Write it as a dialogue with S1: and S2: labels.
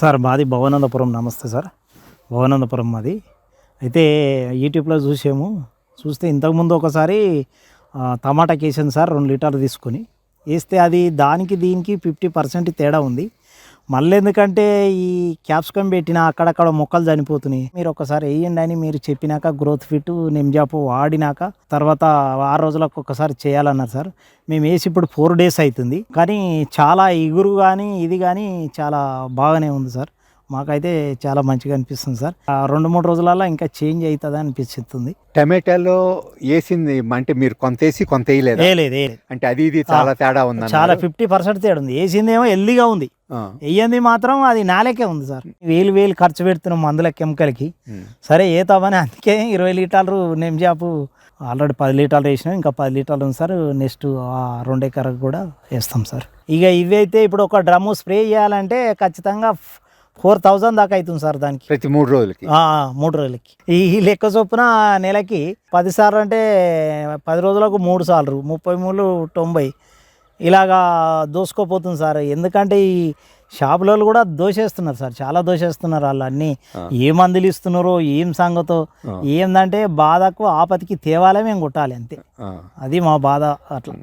S1: Sir మాది భవానందపురం. నమస్తే sir. భవానందపురం మాది. అయితే యూట్యూబ్లో చూసాము. చూస్తే ఇంతకుముందు ఒకసారి టమాటా టమాటాకి వేసాను సార్ రెండు లీటర్లు తీసుకొని వేస్తే అది దానికి దీనికి ఫిఫ్టీ పర్సెంట్ తేడా ఉంది. మళ్ళీ ఎందుకంటే ఈ క్యాప్సికమ్ పెట్టిన అక్కడక్కడ మొక్కలు చనిపోతున్నాయి. మీరు ఒకసారి వేయండి అని మీరు చెప్పినాక గ్రోత్ ఫిట్ నిమ్జాపు వాడినాక తర్వాత ఆరు రోజులకు ఒకసారి చేయాలన్నారు సార్. మేము వేసి ఇప్పుడు ఫోర్ డేస్ అవుతుంది. కానీ చాలా ఇగురు కానీ ఇది కానీ చాలా బాగానే ఉంది సార్. మాకైతే చాలా మంచిగా అనిపిస్తుంది సార్. రెండు మూడు రోజులలో ఇంకా చేంజ్ అవుతుంది అనిపిస్తుంది.
S2: టమాటాలో వేసింది అంటే మీరు కొంత వేసి కొంత వేయలేదు?
S1: ఏ లేదు ఏ లేదు.
S2: అంటే అది ఇది చాలా తేడా ఉంది
S1: చాలా ఫిఫ్టీ పర్సెంట్ తేడా ఉంది. వేసిందేమో హెల్దీగా ఉంది. వెయ్యింది మాత్రం అది నాలేకే ఉంది సార్. వేలు వేలు ఖర్చు పెడుతున్నాం మందుల కెమికల్కి. సరే ఏ తవ్వని అందుకే ఇరవై లీటర్లు నెమ్జాపు ఆల్రెడీ పది లీటర్లు వేసినాం. ఇంకా పది లీటర్లు ఉంది సార్. నెక్స్ట్ ఆ రెండు ఎకరకు కూడా వేస్తాం సార్. ఇక ఇవైతే ఇప్పుడు ఒక డ్రమ్ము స్ప్రే చేయాలంటే ఖచ్చితంగా ఫోర్ థౌజండ్ దాకా అవుతుంది సార్ దానికి.
S2: ప్రతి మూడు రోజులకి?
S1: మూడు రోజులకి. ఈ లెక్క చొప్పున నెలకి పది సార్లు అంటే పది రోజులకు మూడు సార్లు ముప్పై మూడు తొంభై. ఇలాగా దోసుకోపోతుంది సార్. ఎందుకంటే ఈ షాపులలో కూడా దోషేస్తున్నారు సార్. చాలా దోషేస్తున్నారు వాళ్ళు అన్నీ ఏ మందులు ఇస్తున్నారో ఏం సంగతో ఏందంటే బాధకు ఆపతికి తేవాలే మేము కొట్టాలి అంతే. అది మా బాధ అట్లా.